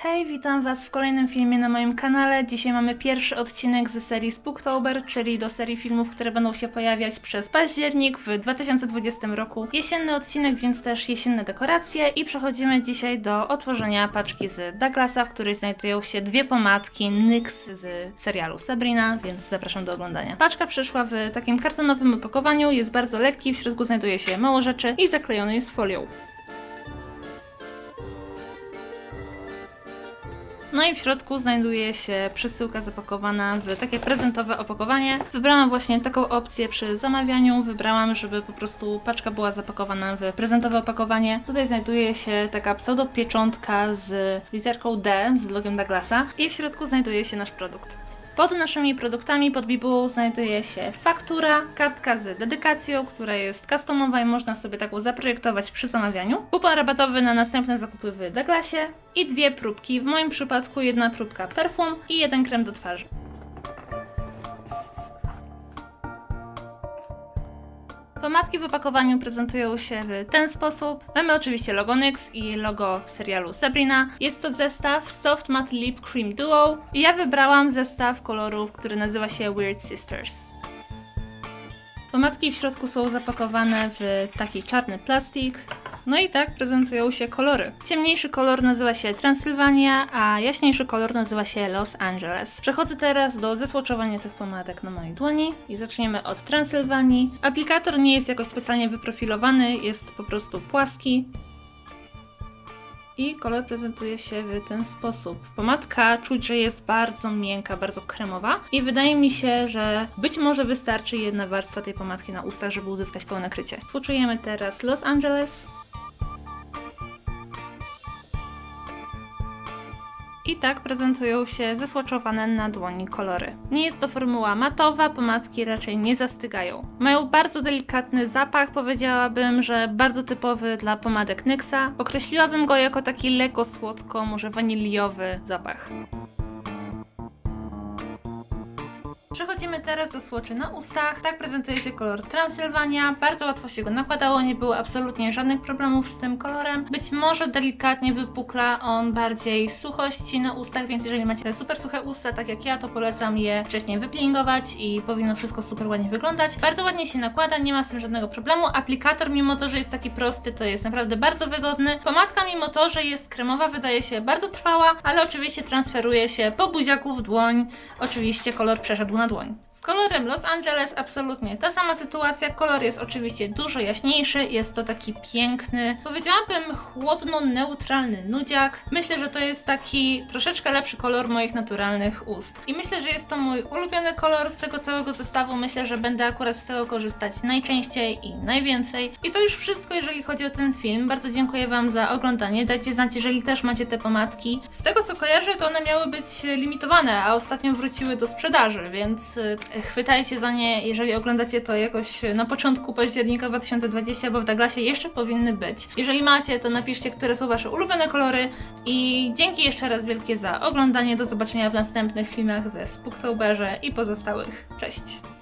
Hej, witam Was w kolejnym filmie na moim kanale. Dzisiaj mamy pierwszy odcinek z serii Spooktober, czyli do serii filmów, które będą się pojawiać przez październik w 2020 roku. Jesienny odcinek, więc też jesienne dekoracje i przechodzimy dzisiaj do otworzenia paczki z Douglasa, w której znajdują się dwie pomadki NYX z serialu Sabrina, więc zapraszam do oglądania. Paczka przyszła w takim kartonowym opakowaniu, jest bardzo lekki, w środku znajduje się mało rzeczy i zaklejony jest folią. No i w środku znajduje się przesyłka zapakowana w takie prezentowe opakowanie. Wybrałam właśnie taką opcję przy zamawianiu. Wybrałam, żeby po prostu paczka była zapakowana w prezentowe opakowanie. Tutaj znajduje się taka pseudo pieczątka z literką D, z logiem Douglasa i w środku znajduje się nasz produkt. Pod naszymi produktami, pod bibułą znajduje się faktura, kartka z dedykacją, która jest customowa i można sobie taką zaprojektować przy zamawianiu, kupon rabatowy na następne zakupy w Douglasie i dwie próbki, w moim przypadku jedna próbka perfum i jeden krem do twarzy. Pomadki w opakowaniu prezentują się w ten sposób. Mamy oczywiście logo NYX i logo serialu Sabrina. Jest to zestaw Soft Matte Lip Cream Duo. I ja wybrałam zestaw kolorów, który nazywa się Weird Sisters. Pomadki w środku są zapakowane w taki czarny plastik. No i tak prezentują się kolory. Ciemniejszy kolor nazywa się Transylwania, a jaśniejszy kolor nazywa się Los Angeles. Przechodzę teraz do zesłoczowania tych pomadek na mojej dłoni i zaczniemy od Transylwanii. Aplikator nie jest jakoś specjalnie wyprofilowany, jest po prostu płaski. I kolor prezentuje się w ten sposób. Pomadka czuć, że jest bardzo miękka, bardzo kremowa i wydaje mi się, że być może wystarczy jedna warstwa tej pomadki na ustach, żeby uzyskać pełne krycie. Współczujemy teraz Los Angeles. I tak prezentują się zesłoczowane na dłoni kolory. Nie jest to formuła matowa, pomadki raczej nie zastygają. Mają bardzo delikatny zapach, powiedziałabym, że bardzo typowy dla pomadek NYXa. Określiłabym go jako taki lekko słodko, może waniliowy zapach. Przechodzimy teraz do słoczy na ustach. Tak prezentuje się kolor Transylwania. Bardzo łatwo się go nakładało, nie było absolutnie żadnych problemów z tym kolorem. Być może delikatnie wypukla on bardziej suchości na ustach, więc jeżeli macie super suche usta, tak jak ja, to polecam je wcześniej wypeelingować i powinno wszystko super ładnie wyglądać. Bardzo ładnie się nakłada, nie ma z tym żadnego problemu. Aplikator, mimo to, że jest taki prosty, to jest naprawdę bardzo wygodny. Pomadka, mimo to, że jest kremowa, wydaje się bardzo trwała, ale oczywiście transferuje się po buziaku w dłoń. Oczywiście kolor przeszedł na dłoń. Z kolorem Los Angeles absolutnie ta sama sytuacja. Kolor jest oczywiście dużo jaśniejszy, jest to taki piękny, powiedziałabym chłodno-neutralny nudziak. Myślę, że to jest taki troszeczkę lepszy kolor moich naturalnych ust. I myślę, że jest to mój ulubiony kolor z tego całego zestawu. Myślę, że będę akurat z tego korzystać najczęściej i najwięcej. I to już wszystko, jeżeli chodzi o ten film. Bardzo dziękuję Wam za oglądanie. Dajcie znać, jeżeli też macie te pomadki. Z tego co kojarzę, to one miały być limitowane, a ostatnio wróciły do sprzedaży, więc y, chwytajcie za nie, jeżeli oglądacie to jakoś na początku października 2020, bo w Douglasie jeszcze powinny być. Jeżeli macie, to napiszcie, które są Wasze ulubione kolory i dzięki jeszcze raz wielkie za oglądanie. Do zobaczenia w następnych filmach we Spooktoberze i pozostałych. Cześć!